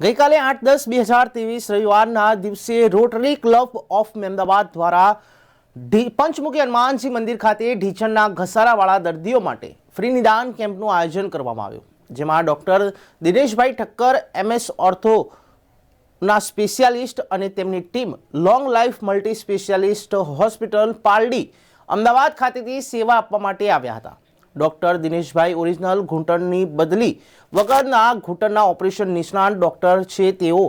ગઈકાલે આઠ દસ બે હજાર ત્રેવીસ રવિવારના દિવસે રોટરી ક્લબ ઓફ મહેમદાબાદ દ્વારા પંચમુખી હનુમાનજી મંદિર ખાતે ઢીચણના ઘસારાવાળા દર્દીઓ માટે ફ્રી નિદાન કેમ્પનું આયોજન કરવામાં આવ્યું. જેમાં doctor Dineshbhai Thakkar, MS ortho ના સ્પેશિયાલિસ્ટ અને તેમની team long life multi specialist hospital Paldi Ahmedabad ખાતેથી સેવા આપવા માટે આવ્યા હતા. ડૉક્ટર દિનેશભાઈ ઓરિજિનલ ઘૂંટણની બદલી વગરના ઘૂંટણના ઓપરેશન નિષ્ણાત ડૉક્ટર છે તેઓ.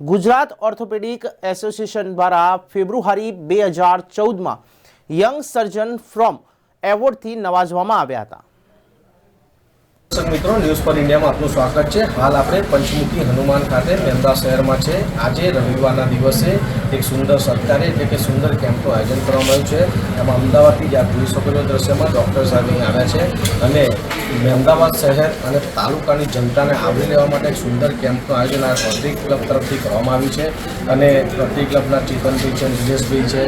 ગુજરાત ઓર્થોપેડિક એસોસિએશન દ્વારા ફેબ્રુઆરી બે હજાર ચૌદમાં યંગ સર્જન ફ્રોમ એવોર્ડથી નવાજવામાં આવ્યા હતા. મિત્રો ન્યૂઝ પર ઇન્ડિયામાં આપનું સ્વાગત છે. હાલ આપણે પંચમુખી હનુમાન ખાતે મહેમદા શહેરમાં છે. આજે રવિવારના દિવસે એક સુંદર સત્કારે એટલે કે સુંદર કેમ્પનું આયોજન કરવામાં આવ્યું છે. એમાં અમદાવાદથી જ્યાં જોઈ શકો છો દ્રશ્યમાં ડૉક્ટર સાહેબ અહીં આવ્યા છે અને મહેમદાવાદ શહેર અને તાલુકાની જનતાને આવરી લેવા માટે એક સુંદર કેમ્પનું આયોજન આ રોટરી ક્લબ તરફથી કરવામાં આવ્યું છે. અને રોટરી ક્લબના ચેતનભાઈ છે, નિલેશભાઈ છે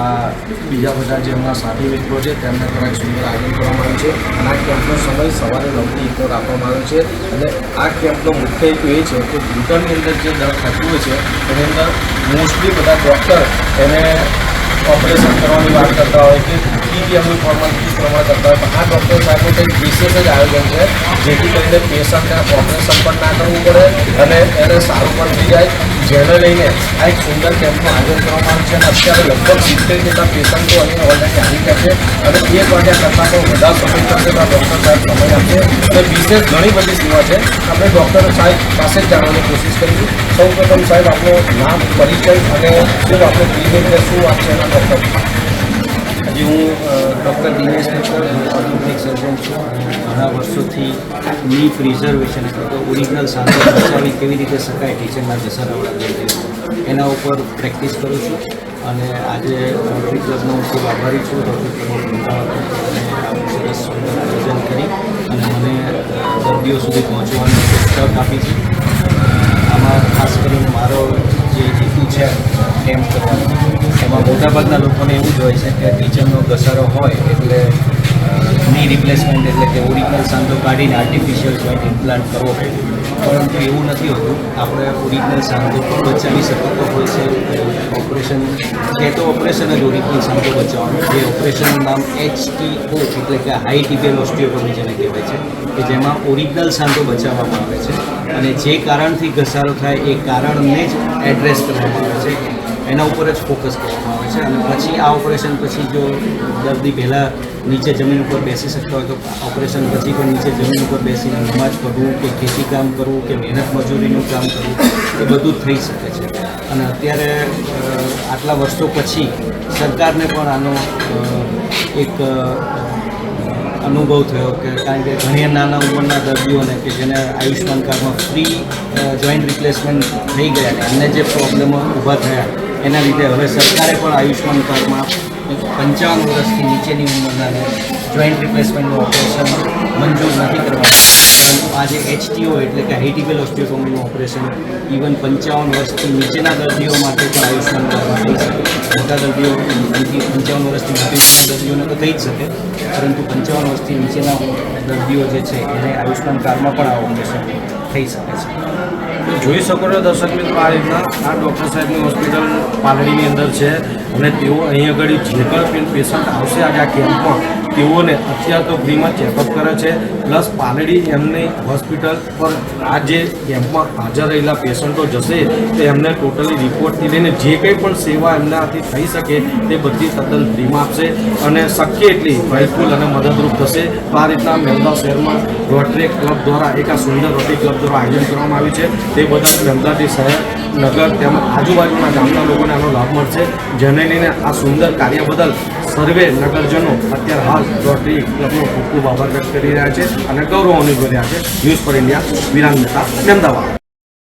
આ બીજા બધા જે એમના સાથી મિત્રો છે, તેમને પણ એક સુંદર આયોજન કરવામાં આવ્યું છે. અને આ કેમ્પનો સમય સવારે નવથી એકનો રાખવામાં આવ્યો છે. અને આ કેમ્પનો મુખ્ય હેતુ એ છે કે ઘૂંટણની અંદર જે દર થતું હોય છે, એની અંદર મોસ્ટલી બધા ડૉક્ટર એને ઓપરેશન કરવાની વાત કરતા હોય કે બીજી અમુક ફોર્માલિટીઝ પ્રમાણે કરતા હોય. પણ આ ડૉક્ટર સાહેબનું કંઈક વિશેષ જ આયોજન છે, જેથી કરીને પેશન્ટને ઓપરેશન પણ ના કરવું પડે અને એને સારું પણ થઈ જાય. જેને લઈને આ એક સુંદર કેમ્પનું આયોજન કરવામાં આવ્યું છે અને અત્યારે લગભગ સિત્તેર જેટલા પેશન્ટો અહીં ઓલરેડી આવી ગયા છે. અને એક વાગ્યા કરતાં પણ વધારે સમય કરશે તો આ ડૉક્ટર સાહેબ સમય આપશે. અને વિશેષ ઘણી બધી સેવા છે. આપણે ડૉક્ટર સાહેબ પાસે જ જાણવાની કોશિશ કરીશું. સૌ પ્રથમ સાહેબ આપણું નામ, પરિચય અને શું આપણે ક્લિનિકને શું આપશે એના ડૉક્ટર આજે હું ડૉક્ટર દિનેશ ઓર્થોપેડિક સર્જન છું. ઘણા વર્ષોથી ની પ્રિઝર્વેશન એટલે કે ઓરિજિનલ સાંધો બચાવી કેવી રીતે શકાય ટીચરના ઘસારાવાળા એના ઉપર પ્રેક્ટિસ કરું છું અને આજે રોટરી ક્લબનો હું ખૂબ આભારી છું. રોટરી ક્લબનો સરસ આયોજન કરી અને મને દર્દીઓ સુધી પહોંચવાની તક આપી છે. આમાં ખાસ કરીને મારો જે હેતુ છે કેમ્પ કરવાનો. એમાં મોટાભાગના લોકોને એવું જ હોય છે કે ટીચરનો ઘસારો હોય એટલે ની રિપ્લેસમેન્ટ એટલે કે ઓરિજિનલ સાંધો કાઢીને આર્ટિફિશિયલ જોઈન્ટ ઇમ્પ્લાન્ટ કરવો પરંતુ એવું નથી હોતું. આપણે ઓરિજિનલ સાંધો પણ બચાવી શકતો હોય છે. ઓપરેશન કે તો ઓપરેશન જ ઓરિજિનલ સાંધો બચાવવાનું. જે ઓપરેશનનું નામ એચટીઓ એટલે કે હાઈ ટીબિયલ ઓસ્ટિયોટોમી જેને કહેવાય છે, કે જેમાં ઓરિજિનલ સાંધો બચાવવામાં આવે છે. અને જે કારણથી ઘસારો થાય એ કારણને જ એડ્રેસ કરવામાં આવે છે. એના ઉપર જ ફોકસ કરવામાં આવે છે. અને પછી આ ઓપરેશન પછી જો દર્દી પહેલાં નીચે જમીન ઉપર બેસી શકતા હોય તો ઓપરેશન પછી પણ નીચે જમીન ઉપર બેસીને નમાજ પઢવું કે ખેતી કામ કરવું કે મહેનત મજૂરીનું કામ કરવું, એ બધું થઈ શકે છે. અને અત્યારે આટલા વર્ષો પછી સરકારને પણ આનો એક અનુભવ થયો કે કારણ કે ઘણી નાના ઉંમરના દર્દીઓને કે જેને આયુષ્યમાન કાર્ડમાં ફ્રી જોઈન્ટ રિપ્લેસમેન્ટ થઈ ગયા એમને જે પ્રોબ્લેમો ઊભા થયા એના લીધે હવે સરકારે પણ આયુષ્યમાન કાર્ડમાં પંચાવન વર્ષથી નીચેની ઉંમરના જોઈન્ટ રિપ્લેસમેન્ટનું ઓપરેશન મંજૂર નથી કરવાનું. પરંતુ આજે એચટીઓ એટલે કે હાઈટીબેલ ઓસ્ટિયોટોમીનું ઓપરેશન ઇવન પંચાવન વર્ષથી નીચેના દર્દીઓ માટે પણ આયુષ્યમાન કાર્ડમાં થઈ શકે મોટા દર્દીઓ પંચાવન વર્ષથી મોટી દર્દીઓને તો થઈ જ શકે, પરંતુ પંચાવન વર્ષથી નીચેના દર્દીઓ જે છે એને આયુષ્યમાન કાર્ડમાં પણ આ ઓપરેશન થઈ શકે છે. જોઈ શકો છો દર્શક મિત્રો, આ રીતના આ ડૉક્ટર સાહેબની હોસ્પિટલ પાલડીની અંદર છે અને તેઓ અહીં આગળ જે પણ પેશન્ટ આવશે આજે આ કેમ્પમાં તેઓને અત્યાર તો ફ્રીમાં ચેકઅપ કરે છે. પ્લસ પાલડી એમની હોસ્પિટલ પર આ જે કેમ્પમાં હાજર રહેલા પેશન્ટો જશે, તો એમને ટોટલી રિપોર્ટથી લઈને જે કંઈ પણ સેવા એમનાથી થઈ શકે, તે બધી તદ્દન ફ્રીમાં આપશે. અને શક્ય એટલી હેલ્પફુલ અને મદદરૂપ થશે. તો આ રીતના મહેમદાવાદ શહેરમાં રોટરી ક્લબ દ્વારા, એક આ સુંદર રોટરી ક્લબ દ્વારા આયોજન કરવામાં આવ્યું છે. તે બધા મહેમદાવાદ શહેર, નગર તેમજ આજુબાજુના ગામના લોકોને આનો લાભ મળશે. જેને લઈને આ સુંદર કાર્ય બદલ સર્વે નગરજનો અત્યારે હાલ રોટરી ક્લબનો ખૂબ ખૂબ આભાર વ્યક્ત કરી રહ્યા છે અને ગૌરવ અનુભવી રહ્યા છે. News for India Viran Mehta, Ahmedabad.